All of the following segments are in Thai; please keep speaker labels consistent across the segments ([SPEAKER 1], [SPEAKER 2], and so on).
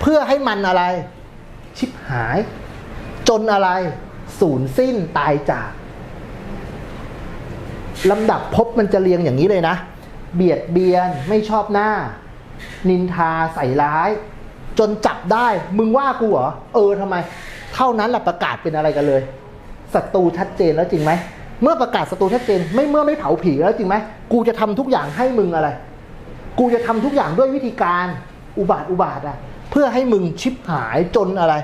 [SPEAKER 1] เพื่อให้มันอะไร ชิบหาย จนอะไร สูญสิ้นตายจากลำดับภพมันจะเรียงอย่างนี้เลยนะ เบียดเบียนไม่ชอบหน้า นินทาใส่ร้าย จนจับได้ มึงว่ากูเหรอ เออทำไม เท่านั้นแหละประกาศเป็นอะไรกันเลยศัตรูชัดเจนแล้วจริงไหม เมื่อประกาศศัตรูชัดเจน ไม่เมื่อไม่เผาผีแล้วจริงไหม กูจะทำทุกอย่างให้มึงอะไร กูจะทำทุกอย่างด้วยวิธีการอุบาทอุบาทอะ เพื่อให้มึงชิบหายจนอะไร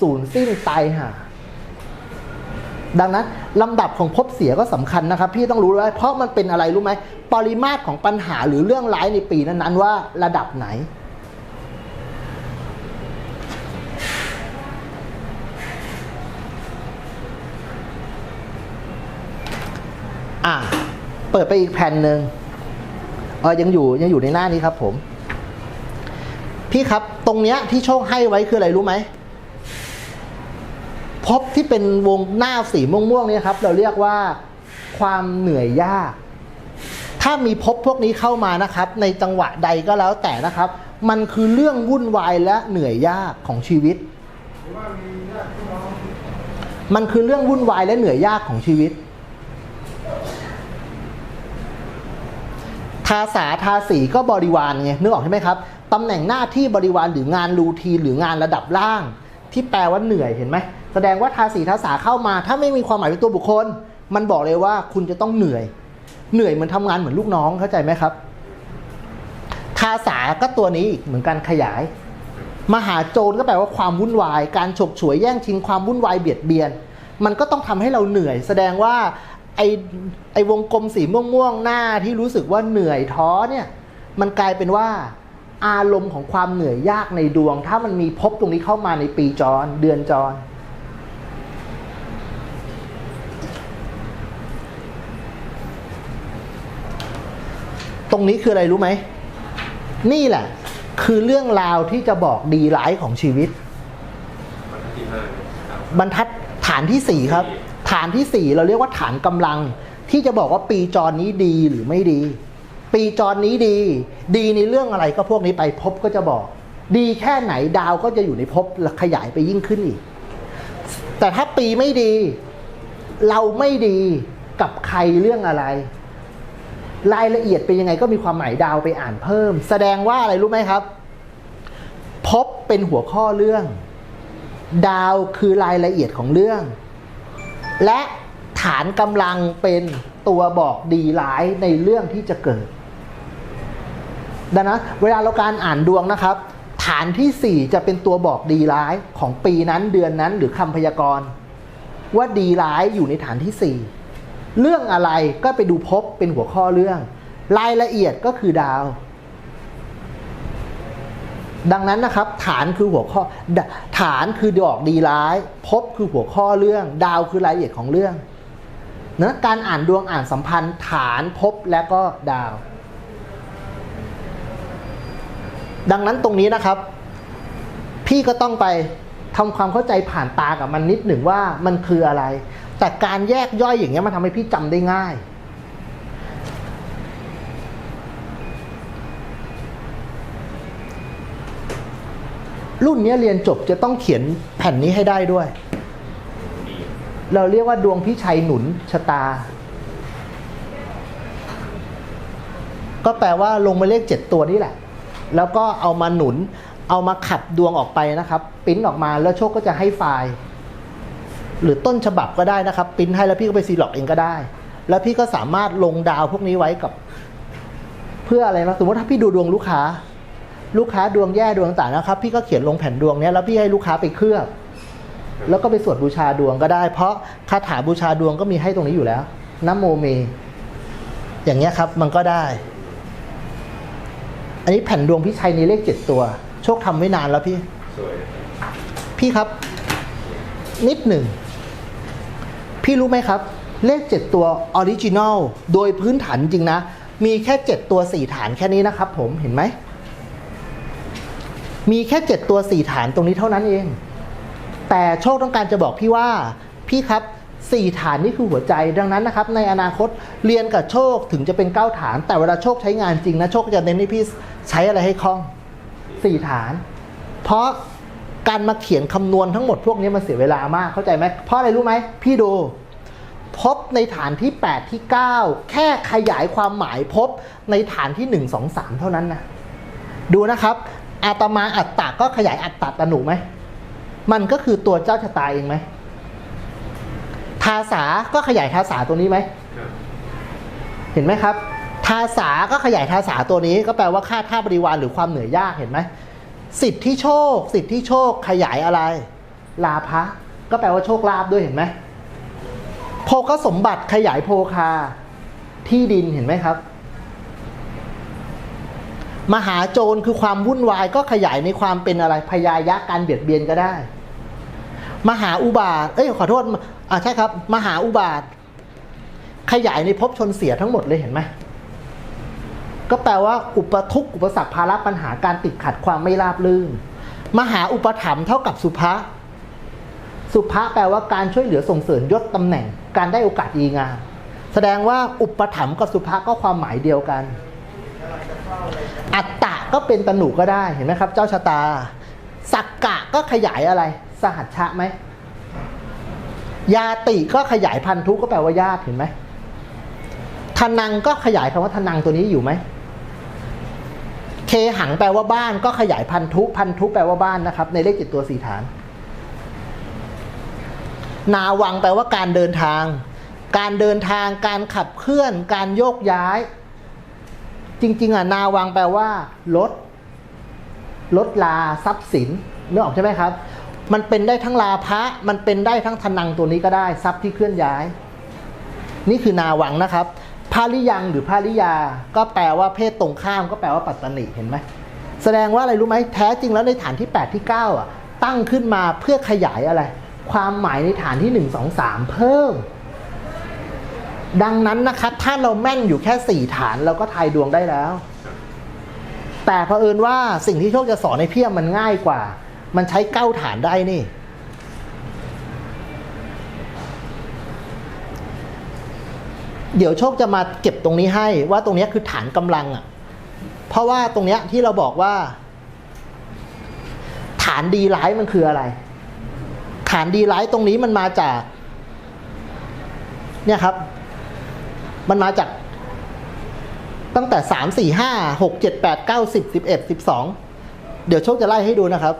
[SPEAKER 1] สูญสิ้นตายหา ดังนั้นลำดับของภพเสียก็สำคัญนะครับ พี่ต้องรู้ไว้เพราะมันเป็นอะไรรู้ไหมปริมาตรของปัญหาหรือเรื่องร้ายในปีนั้นๆว่าระดับไหนอะเปิดไปอีกแผ่นหนึ่งเออยังอยู่ยังอยู่ในหน้านี้ครับผม พี่ครับ ตรงเนี้ยที่โชคให้ไว้คืออะไรรู้ไหมพบที่เป็นวงหน้าสีม่วงๆเนี่ยครับ เราเรียกว่าความเหนื่อยยาก ถ้ามีพบพวกนี้เข้ามานะครับ ในจังหวะใดก็แล้วแต่นะครับ มันคือเรื่องวุ่นวายและเหนื่อยยากของชีวิต มันคือเรื่องวุ่นวายและเหนื่อยยากของชีวิต ทาสาทาสีก็บริวารไงนึกออกใช่ไหมครับ ตำแหน่งหน้าที่บริวารหรืองานรูทีนหรืองานระดับล่าง ที่แปลว่าเหนื่อยเห็นไหมแสดงว่าทาสีทาสาเข้ามา ถ้าไม่มีความหมายเป็นตัวบุคคล มันบอกเลยว่าคุณจะต้องเหนื่อย เหนื่อยเหมือนทำงานเหมือนลูกน้องเข้าใจไหมครับ ทาสาก็ตัวนี้อีกเหมือนการขยาย มหาโจรก็แปลว่าความวุ่นวาย การฉกฉวยแย่งชิงความวุ่นวายเบียดเบียน มันก็ต้องทำให้เราเหนื่อย แสดงว่าไอไอวงกลมสีม่วงๆหน้าที่รู้สึกว่าเหนื่อยท้อเนี่ยมันกลายเป็นว่า อารมณ์ของความเหนื่อยยากในดวง ถ้ามันมีพบตรงนี้เข้ามาในปีจร เดือนจร ตรงนี้คืออะไรรู้ไหม นี่แหละ คือเรื่องราวที่จะบอกดีร้ายของชีวิต
[SPEAKER 2] บ
[SPEAKER 1] รรทัดฐานที่สี่ครับ ฐานที่สี่เราเรียกว่าฐานกำลัง ที่จะบอกว่าปีจรนี้ดีหรือไม่ดี ปีจรนี้ดี ดีในเรื่องอะไรก็พวกนี้ไปพบก็จะบอก ดีแค่ไหนดาวก็จะอยู่ในภพและขยายไปยิ่งขึ้นอีก แต่ถ้าปีไม่ดี เราไม่ดีกับใครเรื่องอะไร รายละเอียดเป็นยังไงก็มีความหมายดาวไปอ่านเพิ่ม แสดงว่าอะไรรู้ไหมครับ พบเป็นหัวข้อเรื่อง ดาวคือรายละเอียดของเรื่อง และฐานกำลังเป็นตัวบอกดีร้ายในเรื่องที่จะเกิด ดังนั้นเวลาเราการอ่านดวงนะครับ ฐานที่ 4 จะเป็นตัวบอกดีร้ายของปีนั้นเดือนนั้นหรือคำพยากรณ์ ว่าดีร้ายอยู่ในฐานที่ 4 เรื่องอะไรก็ไปดูพบเป็นหัวข้อเรื่อง รายละเอียดก็คือดาว ดังนั้นนะครับ ฐานคือหัวข้อฐานคือดอกดีร้าย พบคือหัวข้อเรื่อง ดาวคือรายละเอียดของเรื่องนะการอ่านดวงอ่านสัมพันธ์ฐานพบและก็ดาว ดังนั้นตรงนี้นะครับ พี่ก็ต้องไปทำความเข้าใจผ่านตากับมันนิดหนึ่งว่ามันคืออะไร แต่การแยกย่อยอย่างเงี้ยมันทำให้พี่จำได้ง่าย รุ่นนี้เรียนจบจะต้องเขียนแผ่นนี้ให้ได้ด้วย เราเรียกว่าดวงพิชัยหนุนชะตา ก็แปลว่าลงมาเลขเจ็ดตัวนี่แหละ แล้วก็เอามาหนุน เอามาขัดดวงออกไปนะครับปิ้นออกมาแล้วโชคก็จะให้ไฟล์หรือต้นฉบับก็ได้นะครับปิ้นให้แล้วพี่ก็ไปซีล็อกเองก็ได้ แล้วพี่ก็สามารถลงดาวพวกนี้ไว้กับ เพื่ออะไรนะสมมติถ้าพี่ดูดวงลูกค้า ลูกค้าดวงแย่ดวงต่างนะครับ พี่ก็เขียนลงแผ่นดวงเนี้ยแล้วพี่ให้ลูกค้าไปเคลือบแล้วก็ไปสวดบูชาดวงก็ได้ เพราะคาถาบูชาดวงก็มีให้ตรงนี้อยู่แล้วน้ำโมเม อย่างเงี้ยครับมันก็ได้ อันนี้แผ่นดวงพิชัยในเลขเจ็ดตัว โชคทำไว้นานแล้วพี่
[SPEAKER 2] สวย
[SPEAKER 1] พี่ครับ นิดหนึ่ง พี่รู้ไหมครับ เลขเจ็ดตัวออริจินอลโดยพื้นฐานจริงนะ มีแค่เจ็ดตัวสี่ฐานแค่นี้นะครับผมเห็นไหม มีแค่เจ็ดตัวสี่ฐานตรงนี้เท่านั้นเอง แต่โชคต้องการจะบอกพี่ว่า พี่ครับ สี่ฐานนี่คือหัวใจดังนั้นนะครับในอนาคตเรียนกับโชคถึงจะเป็นเก้าฐาน แต่เวลาโชคใช้งานจริงนะโชคจะเน้นให้พี่ใช้อะไรให้คล่องสี่ฐาน เพราะการมาเขียนคำนวณทั้งหมดพวกนี้มันเสียเวลามากเข้าใจไหมเพราะอะไรรู้ไหมพี่ดูพบในฐานที่ 8 ที่ 9 แค่ขยายความหมายพบในฐานที่ 1 2 3 เท่านั้นนะดูนะครับอาตมาอัตตาก็ขยายอัตตาตนุไหมมันก็คือตัวเจ้าชะตาเองไหม ทาสาก็ขยายทาสาตัวนี้ไหม
[SPEAKER 2] ครับ
[SPEAKER 1] เห็นไหมครับ ทาสาก็ขยายทาสาตัวนี้ ก็แปลว่าค่าท่าบริวารหรือความเหนื่อยยากเห็นไหม สิทธิโชค สิทธิโชคขยายอะไร ลาภะก็แปลว่าโชคลาภด้วยเห็นไหมโภคสมบัติขยายโภคา ที่ดินเห็นไหมครับ มหาโจรคือความวุ่นวายก็ขยายในความเป็นอะไรพยายะการเบียดเบียนก็ได้ มหาอุบาท เอ้ยขอโทษอ่าใช่ครับ มหาอุบาท ขยายในภพชนเสียทั้งหมดเลยเห็นไหมก็แปลว่าอุปทุกข์อุปสรรคภาระปัญหาการติดขัดความไม่ราบรื่น มหาอุปถัมภ์เท่ากับสุภะสุภะแปลว่าการช่วยเหลือส่งเสริมยศตำแหน่ง การได้โอกาสดีงามแสดงว่าอุปถัมภ์กับสุภะก็ความหมายเดียวกัน อัตตะก็เป็นตนุก็ได้เห็นไหมครับ เจ้าชะตาสักกะก็ขยายอะไร สหัชชะไหมยาติก็ขยายพันธุก็แปลว่าญาติเห็นไหมทนังก็ขยายคำว่าทนังตัวนี้อยู่ไหม เคหังแปลว่าบ้านก็ขยายพันธุพันธุแปลว่าบ้านนะครับ ในเลขจิตตัวสี่ฐาน นาวังแปลว่าการเดินทาง การเดินทางการขับเคลื่อน การโยกย้าย จริง ๆอะนาวังแปลว่าลดลดลาทรัพย์สินนึกออกใช่ไหมครับ มันเป็นได้ทั้งลาภะมันเป็นได้ทั้งทนังตัวนี้ก็ได้ทรัพย์ที่เคลื่อนย้าย นี่คือนาหวังนะครับภาริยังหรือภาริยา ก็แปลว่าเพศตรงข้าม ก็แปลว่าปัตตนิเห็นไหมแสดงว่าอะไรรู้ไหมแท้จริงแล้วในฐานที่ 8 ที่ 9 อะ ตั้งขึ้นมาเพื่อขยายอะไร ความหมายในฐานที่ 1 2 3 เพิ่ม ดังนั้นนะครับ ถ้าเราแม่นอยู่แค่ 4 ฐานเราก็ทายดวงได้แล้ว แต่เผอิญว่าสิ่งที่โชคจะสอนในเพียมมันง่ายกว่า มันใช้เก้าฐานได้นี่ เดี๋ยวโชคจะมาเก็บตรงนี้ให้ว่าตรงนี้คือฐานกำลังอะ เพราะว่าตรงนี้ที่เราบอกว่า ฐานดีร้ายมันคืออะไร ฐานดีร้ายตรงนี้มันมาจาก เนี่ยครับ มันมาจากตั้งแต่สามสี่ห้าหกเจ็ดแปดเก้าสิบสิบเอ็ดสิบสองเดี๋ยวโชคจะไล่ให้ดูนะครับ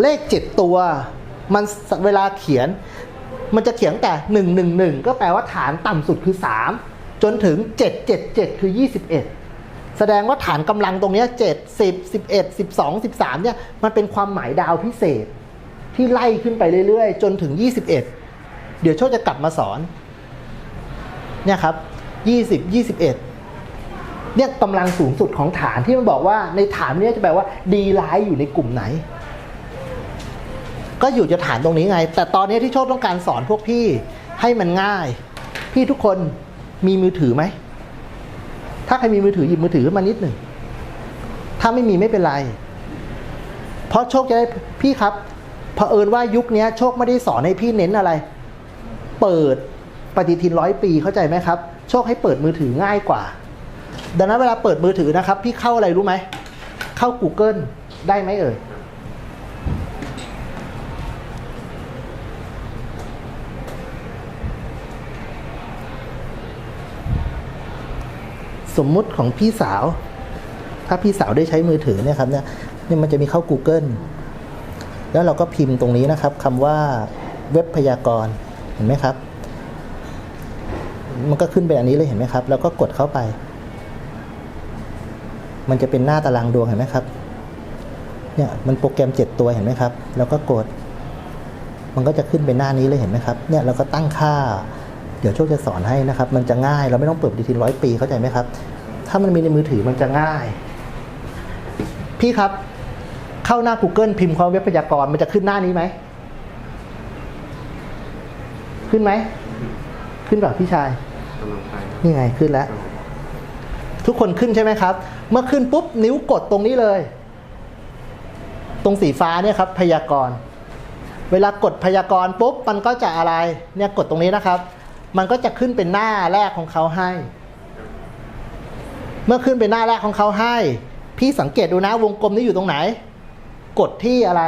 [SPEAKER 1] เลขเจ็ดตัว มันเวลาเขียน มันจะเขียนแต่หนึ่งหนึ่งหนึ่งก็แปลว่าฐานต่ำสุดคือสามจนถึงเจ็ดเจ็ดเจ็ดคือยี่สิบเอ็ดแสดงว่าฐานกำลังตรงนี้เจ็ดสิบสิบเอ็ดสิบสองสิบสามเนี่ยมันเป็นความหมายดาวพิเศษ ที่ไล่ขึ้นไปเรื่อยๆ จนถึงยี่สิบเอ็ดเดี๋ยวโชคจะกลับมาสอนเนี่ยครับยี่สิบยี่สิบเอ็ดเนี่ยกำลังสูงสุดของฐานที่มันบอกว่าในฐานนี้จะแปลว่าดีร้ายอยู่ในกลุ่มไหน ก็อยู่จะฐานตรงนี้ไง แต่ตอนนี้ที่โชคต้องการสอนพวกพี่ให้มันง่าย พี่ทุกคนมีมือถือไหม ถ้าใครมีมือถือหยิบมือถือขึ้นมานิดหนึ่ง ถ้าไม่มีไม่เป็นไร เพราะโชคจะได้พี่ครับเผอิญว่ายุคนี้โชคไม่ได้สอนให้พี่เน้นอะไร เปิดปฏิทินร้อยปีเข้าใจไหมครับ โชคให้เปิดมือถือง่ายกว่า ดังนั้นเวลาเปิดมือถือนะครับ พี่เข้าอะไรรู้ไหม เข้า Google ได้ไหมเอ่ย สมมุติของพี่สาว ถ้าพี่สาวได้ใช้มือถือเนี่ยครับเนี่ยนี่มันจะมีเข้า Google แล้วเราก็พิมพ์ตรงนี้นะครับคำว่าเว็บพยากรณ์เห็นไหมครับ มันก็ขึ้นเป็นอันนี้เลยเห็นไหมครับ แล้วก็กดเข้าไป มันจะเป็นหน้าตารางดวงเห็นไหมครับเนี่ยมันโปรแกรมเจ็ดตัวเห็นไหมครับ แล้วก็กด มันก็จะขึ้นเป็นหน้านี้เลยเห็นไหมครับเนี่ยเราก็ตั้งค่า เดี๋ยวโชคจะสอนให้นะครับ มันจะง่ายเราไม่ต้องเปิดปฏิทินร้อยปีเข้าใจไหมครับ ถ้ามันมีในมือถือมันจะง่าย พี่ครับ เข้าหน้า Google พิมพ์ความเว็บพยากรณ์มันจะขึ้นหน้านี้ไหม ขึ้นไหม ขึ้นแบบพี่ชายนี่ไงขึ้นแล้ว ทุกคนขึ้นใช่ไหมครับ เมื่อขึ้นปุ๊บนิ้วกดตรงนี้เลย ตรงสีฟ้าเนี่ยครับพยากรณ์เวลากดพยากรณ์ปุ๊บมันก็จะอะไร เนี่ยกดตรงนี้นะครับ มันก็จะขึ้นเป็นหน้าแรกของเขาให้ เมื่อขึ้นเป็นหน้าแรกของเขาให้ พี่สังเกตดูนะวงกลมนี้อยู่ตรงไหน กดที่อะไร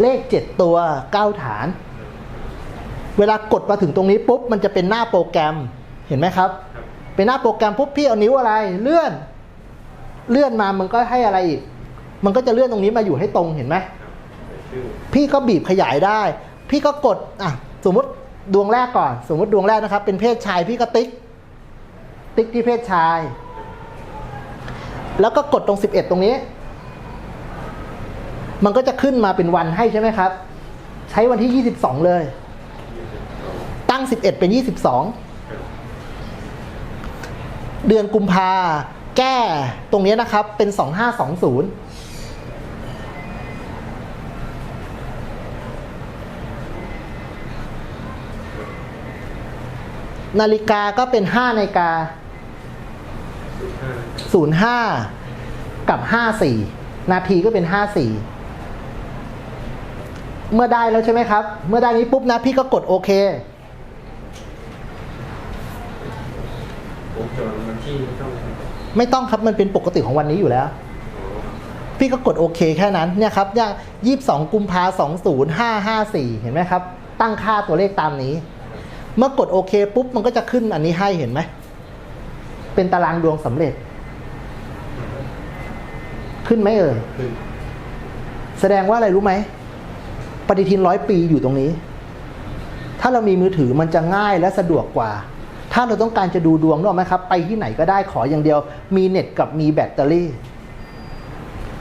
[SPEAKER 2] เล
[SPEAKER 1] ขเจ็ดตัวเก้าฐาน เวลากดมาถึงตรงนี้ปุ๊บมันจะเป็นหน้าโปรแกรมเห็นไหมครับ เป็นหน้าโปรแกรมปุ๊บพี่เอานิ้วอะไร เลื่อน เลื่อนมามันก็ให้อะไรอีก มันก็จะเลื่อนตรงนี้มาอยู่ให้ตรงเห็นไหมพี่ก็บีบขยายได้ พี่ก็กดอะสมมติ ดวงแรกก่อน สมมติดวงแรกนะครับ เป็นเพศชายพี่ก็ติ๊ก ติ๊กที่เพศชาย แล้วก็กดตรง 11 ตรงนี้ มันก็จะขึ้นมาเป็นวันให้ใช่ไหมครับ ใช้วันที่ 22 เลย ตั้ง 11 เป็น
[SPEAKER 2] 22
[SPEAKER 1] เดือนกุมภาแก้ตรงนี้นะครับเป็น 2520 นาฬิกาก็เป็นห้านาฬิกา
[SPEAKER 2] ศูนย์ห้า
[SPEAKER 1] กับห้าสี่นาทีก็เป็นห้าสี่เมื่อได้แล้วใช่ไหมครับ เมื่อได้นี้ปุ๊บนะพี่ก็กดโอเค
[SPEAKER 2] ไม่ต้องครับ
[SPEAKER 1] มันเป็นปกติของวันนี้อยู่แล้ว พี่ก็กดโอเคแค่นั้นเนี่ยครับย่างยี่สิบสองกุมภาสองศูนย์ห้าห้าสี่เห็นไหมครับ ตั้งค่าตัวเลขตามนี้ เมื่อกดโอเคปุ๊บมันก็จะขึ้นอันนี้ให้เห็นไหม เป็นตารางดวงสำเร็จ ขึ้นไหมเอ่ยแสดงว่าอะไรรู้ไหม ปฏิทินร้อยปีอยู่ตรงนี้ ถ้าเรามีมือถือมันจะง่ายและสะดวกกว่า ถ้าเราต้องการจะดูดวงนึกออกไหมครับ ไปที่ไหนก็ได้ขออย่างเดียว มีเน็ตกับมีแบตเตอรี่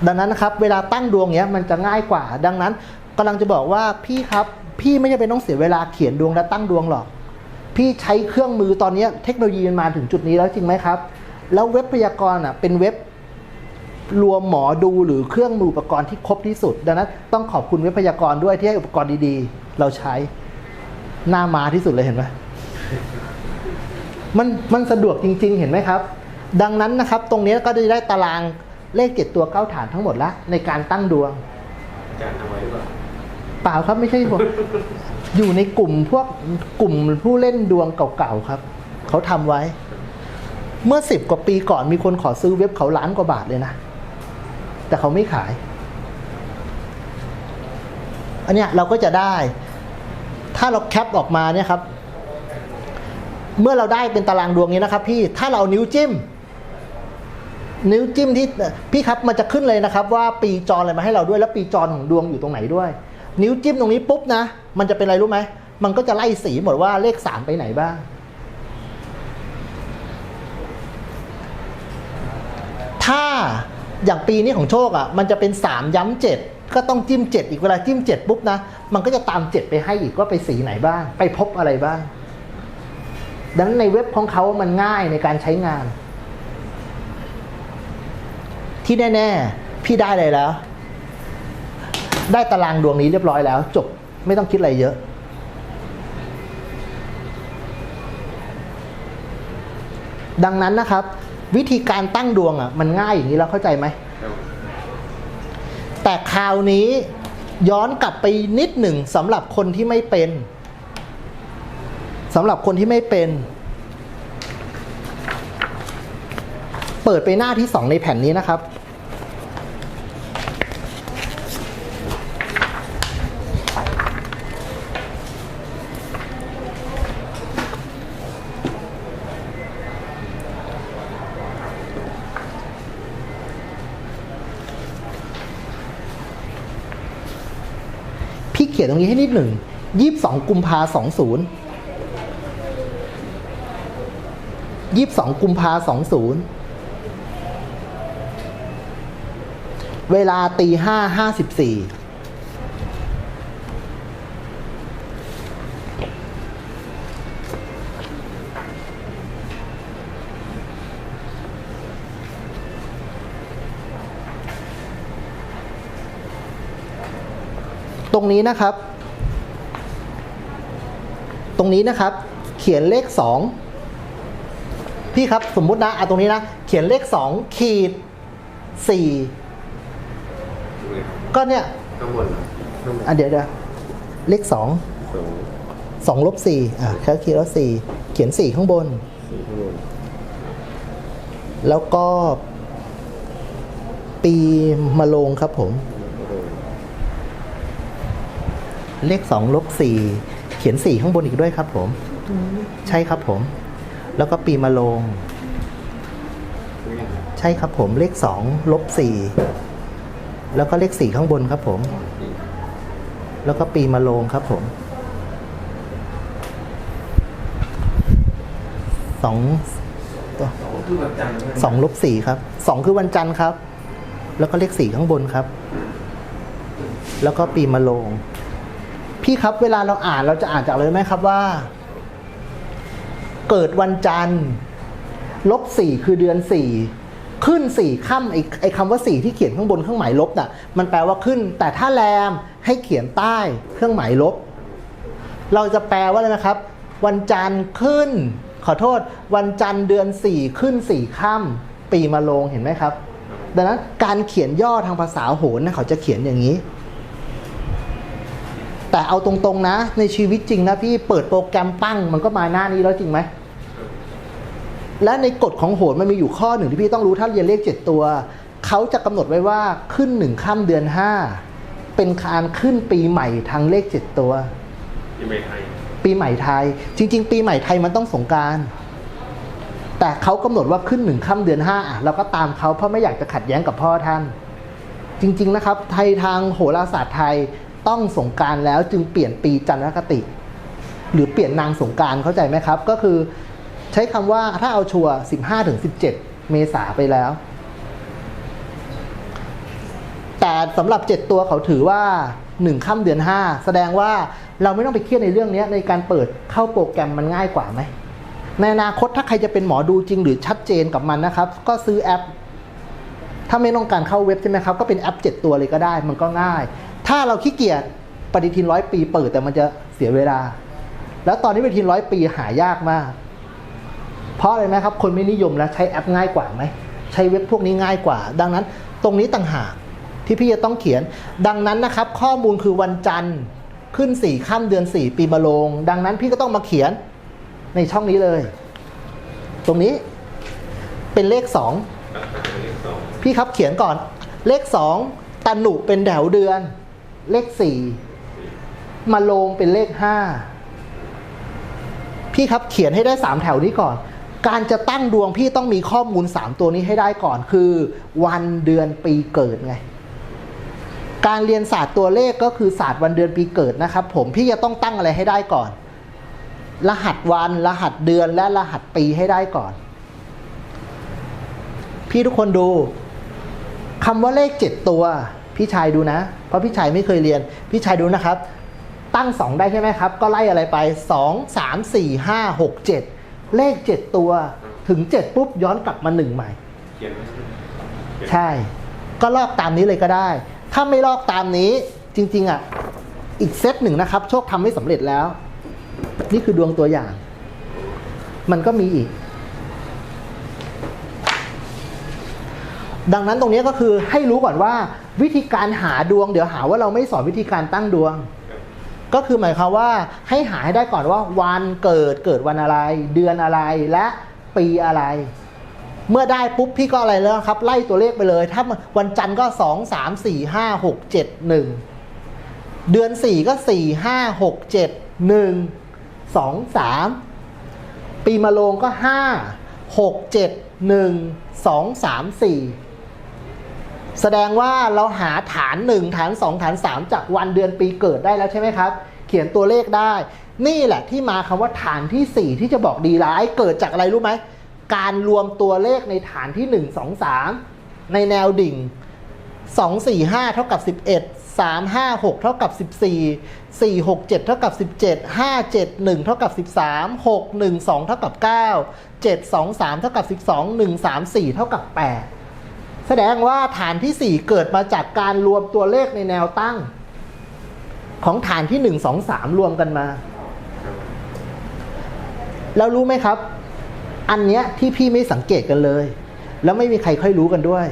[SPEAKER 1] ดังนั้นนะครับ เวลาตั้งดวงเนี้ยมันจะง่ายกว่า ดังนั้นกำลังจะบอกว่าพี่ครับ พี่ไม่จำเป็นต้องเสียเวลาเขียนดวงและตั้งดวงหรอก พี่ใช้เครื่องมือตอนเนี้ยเทคโนโลยีมันมาถึงจุดนี้แล้วจริงไหมครับ แล้วเว็บพยากรณ์อะเป็นเว็บรวมหมอดูหรือเครื่องมืออุปกรณ์ที่ครบที่สุด ดังนั้นต้องขอบคุณเว็บพยากรณ์ด้วยที่ให้อุปกรณ์ดีๆ เราใช้หน้ามาที่สุดเลยเห็นไหมมันมันสะดวกจริง ๆ เห็นไหมครับ ดังนั้นนะครับ ตรงนี้ก็จะได้ตารางเลขเจ็ดตัวเก้าฐานทั้งหมดละในการตั้งดวง
[SPEAKER 2] อาจารย์ทำไว้หรือเปล่า
[SPEAKER 1] เปล่าครับไม่ใช่ผม อยู่ในกลุ่มพวกกลุ่มผู้เล่นดวงเก่าๆครับ เขาทำไว้ เมื่อสิบกว่าปีก่อนมีคนขอซื้อเว็บเขาล้านกว่าบาทเลยนะ แต่เขาไม่ขาย อันเนี้ยเราก็จะได้ ถ้าเราแคปออกมาเนี่ยครับ เมื่อเราได้เป็นตารางดวงนี้นะครับ พี่ถ้าเรานิ้วจิ้ม นิ้วจิ้มที่พี่ครับมันจะขึ้นเลยนะครับ ว่าปีจรอะไรมาให้เราด้วย แล้วปีจรของดวงอยู่ตรงไหนด้วย นิ้วจิ้มตรงนี้ปุ๊บนะ มันจะเป็นอะไรรู้ไหม มันก็จะไล่สีหมดว่าเลขสามไปไหนบ้าง ถ้าอย่างปีนี้ของโชคอะ่ะ มันจะเป็นสามย้ำเจ็ดก็ต้องจิ้มเจ็ดอีกเวลาจิ้มเจ็ดปุ๊บนะ มันก็จะตามเจ็ดไปให้อีกว่าไปสีไหนบ้าง ไปพบอะไรบ้าง ดังนั้นในเว็บของเขามันง่ายในการใช้งาน ที่แน่ ๆ พี่ได้เลยแล้ว ได้ตารางดวงนี้เรียบร้อยแล้ว จบไม่ต้องคิดอะไรเยอะ ดังนั้นนะครับ วิธีการตั้งดวงอะ มันง่ายอย่างนี้แล้วเข้าใจไหม แต่คราวนี้ย้อนกลับไปนิดหนึ่งสำหรับคนที่ไม่เป็นสำหรับคนที่ไม่เป็น เปิดไปหน้าที่สองในแผ่นนี้นะครับ ขียนตรงนี้ให้นิดหนึ่งยี่สิบสองกุมภาสองศูนย์ยี่สิบสองกุมภาสองศูนย์เวลาตีห้าห้าสิบสี่ รงนี้นะครับ ตรงนี้นะครับ เขียนเลขสองพี่ครับสมมุตินะเอาตรงนี้นะ เขียนเลขสองขีดสี่
[SPEAKER 2] ดูเลยครับ
[SPEAKER 1] ก็เนี่ย
[SPEAKER 2] ข้างบนเหรอข้างบน
[SPEAKER 1] อะเดี๋ยวเดี๋ยวเลขสอง
[SPEAKER 2] สอง
[SPEAKER 1] สองลบสี่อะเขาขีดลบสี่เขียนสี่ข้างบน
[SPEAKER 2] สี่ข้างบน
[SPEAKER 1] แล้วก็ปีมะโรงครับผม เลขสองลบสี่เขียนสี่ข้างบนอีกด้วยครับผม ใช่ครับผม แล้วก็ปีมะโรง
[SPEAKER 2] รู้ยังครับ
[SPEAKER 1] ใช่ครับผมเลขสองลบสี่แล้วก็เลขสี่ข้างบนครับผม แล้วก็ปีมะโรงครับผมสองตัว
[SPEAKER 2] สองคือแบบจันทร์
[SPEAKER 1] สองลบสี่ครับสองคือวันจันทร์ครับ แล้วก็เลขสี่ข้างบนครับ แล้วก็ปีมะโรง พี่ครับเวลาเราอ่านเราจะอ่านจากเลยไหมครับว่า เกิดวันจันทร์ลบสี่คือเดือนสี่ขึ้นสี่ค่ำไอ้ไอ้คำว่าสี่ที่เขียนข้างบนเครื่องหมายลบน่ะมันแปลว่าขึ้น แต่ถ้าแรมให้เขียนใต้เครื่องหมายลบ เราจะแปลว่าอะไรนะครับ วันจันทร์ขึ้น ขอโทษ วันจันทร์เดือนสี่ขึ้นสี่ค่ำปีมะโรงเห็นไหมครับ ดังนั้นการเขียนย่อทางภาษาโหรนะเขาจะเขียนอย่างนี้ แต่เอาตรงๆนะ ในชีวิตจริงนะพี่เปิดโปรแกรมปั้งมันก็มาหน้านี้แล้วจริงไหม และในกฎของโหรมันมีอยู่ข้อหนึ่งที่พี่ต้องรู้ถ้าเรียนเลขเจ็ดตัวเขาจะกำหนดไว้ว่าขึ้นหนึ่งค่ำเดือนห้าเป็นการขึ้นปีใหม่ทางเลขเจ็ดตัว
[SPEAKER 2] ที่ไม่ไทย
[SPEAKER 1] ปีใหม่ไทย จริง ๆ ปีใหม่ไทยมันต้องสงกรารแต่เขากำหนดว่าขึ้นหนึ่งค่ำเดือนห้าอะเราก็ตามเขาเพราะไม่อยากจะขัดแย้งกับพ่อท่าน จริง ๆ นะครับ ไทยทางโหราศาสตร์ไทย ต้องสงการแล้วจึงเปลี่ยนปีจันทรคติ หรือเปลี่ยนนางสงการเข้าใจไหมครับ ก็คือใช้คำว่าถ้าเอาชัวสิบห้าถึงสิบเจ็ดเมษาไปแล้ว แต่สำหรับเจ็ดตัวเขาถือว่าหนึ่งค่ำเดือนห้าแสดงว่าเราไม่ต้องไปเครียดในเรื่องนี้ในการเปิดเข้าโปรแกรมมันง่ายกว่าไหมในอนาคตถ้าใครจะเป็นหมอดูจริงหรือชัดเจนกับมันนะครับ ก็ซื้อแอป ถ้าไม่ต้องการเข้าเว็บใช่ไหมครับ ก็เป็นแอป 7 ตัวเลยก็ได้ มันก็ง่าย ถ้าเราขี้เกียจปฏิทินร้อยปีเปิดแต่มันจะเสียเวลา แล้วตอนนี้ปฏิทินร้อยปีหายากมาก เพราะอะไรไหมครับ คนไม่นิยมแล้วใช้แอปง่ายกว่าไหม ใช้เว็บพวกนี้ง่ายกว่า ดังนั้นตรงนี้ต่างหากที่พี่จะต้องเขียน ดังนั้นนะครับ ข้อมูลคือวันจันทร์ขึ้นสี่ข้ามเดือนสี่ปีมะโรงดังนั้นพี่ก็ต้องมาเขียนในช่องนี้เลย ตรงนี้เป็นเลขสอง
[SPEAKER 2] ตัดไปเป็นเลขสอง
[SPEAKER 1] พี่ครับเขียนก่อน เลขสองตันุเป็นแถวเดือน เลขสี่มาลงเป็นเลขห้าพี่ครับเขียนให้ได้สามแถวนี้ก่อน การจะตั้งดวงพี่ต้องมีข้อมูลสามตัวนี้ให้ได้ก่อน คือ วันเดือนปีเกิดไง การเรียนศาสตร์ตัวเลขก็คือศาสตร์วันเดือนปีเกิดนะครับ ผมพี่จะต้องตั้งอะไรให้ได้ก่อน รหัสวัน รหัสเดือนและรหัสปีให้ได้ก่อน พี่ทุกคนดูคำว่าเลขเจ็ดตัว พี่ชายดูนะ เพราะพี่ชายไม่เคยเรียน พี่ชายดูนะครับ ตั้งสองได้ใช่ไหมครับ ก็ไล่อะไรไปสองสามสี่ห้าหกเจ็ดเลขเจ็ดตัวถึงเจ็ดปุ๊บ ย้อนกลับมาหนึ่งใหม่
[SPEAKER 2] ใช่
[SPEAKER 1] ก็ลอกตามนี้เลยก็ได้ ถ้าไม่ลอกตามนี้จริง ๆ อะ อีกเซตหนึ่งนะครับ โชคทำไม่สำเร็จแล้ว นี่คือดวงตัวอย่าง มันก็มีอีก ดังนั้นตรงนี้ก็คือให้รู้ก่อนว่า วิธีการหาดวง เดี๋ยวหาว่าเราไม่สอนวิธีการตั้งดวง ก็คือหมายความว่าให้หาให้ได้ก่อนว่าวันเกิดเกิดวันอะไร เดือนอะไรและปีอะไร เมื่อได้ปุ๊บพี่ก็อะไรแล้วครับ ไล่ตัวเลขไปเลย ถ้าวันจันทร์ก็สองสามสี่ห้าหกเจ็ดหนึ่งเดือนสี่ก็สี่ห้าหกเจ็ดหนึ่งสองสามปีมะโรงก็ห้าหกเจ็ดหนึ่งสองสามสี่ แสดงว่าเราหาฐานหนึ่งฐานสองฐานสามจากวันเดือนปีเกิดได้แล้วใช่ไหมครับ เขียนตัวเลขได้ นี่แหละที่มาคำว่าฐานที่สี่ที่จะบอกดีร้ายเกิดจากอะไรรู้ไหม การรวมตัวเลขในฐานที่ 1 2 3 ในแนวดิ่ง 2 4 5 เท่ากับ 11 3 5 6 เท่ากับ 14 4 6 7 เท่ากับ 17 5 7 1 เท่ากับ 13 6 1 2 เท่ากับ 9 7 2 3 เท่ากับ 12 1 3 4 เท่ากับ 8 แสดงว่าฐานที่ 4 เกิดมาจากการรวมตัวเลขในแนวตั้ง ของฐานที่ 1 2 3 รวมกันมา แล้วรู้ไหมครับ อันเนี้ยที่พี่ไม่สังเกตกันเลย แล้วไม่มีใครค่อยรู้กันด้วย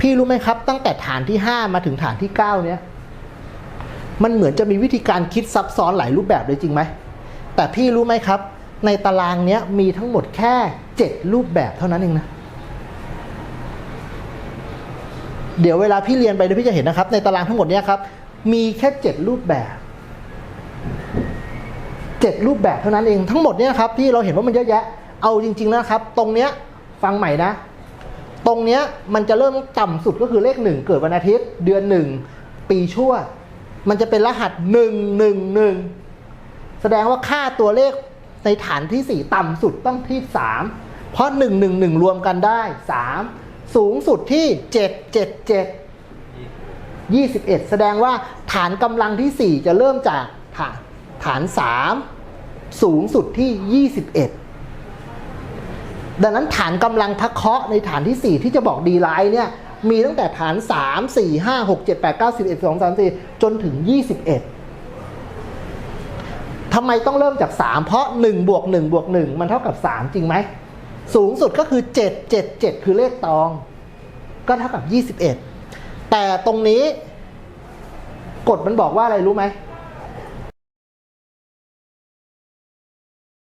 [SPEAKER 1] พี่รู้ไหมครับ ตั้งแต่ฐานที่ห้ามาถึงฐานที่เก้าเนี้ยมันเหมือนจะมีวิธีการคิดซับซ้อนหลายรูปแบบเลยจริงไหม แต่พี่รู้ไหมครับ ในตารางเนี้ยมีทั้งหมดแค่เจ็ดรูปแบบเท่านั้นเองนะ เดี๋ยวเวลาพี่เรียนไปเดี๋ยวพี่จะเห็นนะครับ ในตารางทั้งหมดเนี้ยครับ มีแค่เจ็ดรูปแบบเจ็ดรูปแบบเท่านั้นเองทั้งหมดเนี่ยครับที่เราเห็นว่ามันเยอะแยะ เอาจริง ๆนะครับ ตรงเนี้ยฟังใหม่นะ ตรงเนี้ยมันจะเริ่มต่ำสุดก็คือเลขหนึ่งเกิดวันอาทิตย์ เดือนหนึ่งปีชั่ว มันจะเป็นรหัสหนึ่งหนึ่งหนึ่งแสดงว่าค่าตัวเลขในฐานที่สี่ต่ำสุดต้องที่สามเพราะหนึ่งหนึ่งหนึ่งรวมกันได้สาม สูงสุดที่เจ็ดเจ็ดเจ็ดยี่สิบเอ็ดแสดงว่าฐานกำลังที่สี่จะเริ่มจากฐานฐานสามสูงสุดที่ยี่สิบเอ็ดดังนั้นฐานกำลังพะเคาะในฐานที่สี่ที่จะบอกดีไลน์เนี่ยมีตั้งแต่ฐานสามสี่ห้าหกเจ็ดแปดเก้าสิบเอ็ดสองสามสี่จนถึงยี่สิบเอ็ดทำไมต้องเริ่มจากสามเพราะหนึ่งบวกหนึ่งบวกหนึ่งมันเท่ากับสามจริงไหม สูงสุดก็คือเจ็ดเจ็ดเจ็ดคือเลขตอง ก็เท่ากับยี่สิบเอ็ดแต่ตรงนี้กฎมันบอกว่าอะไรรู้ไหม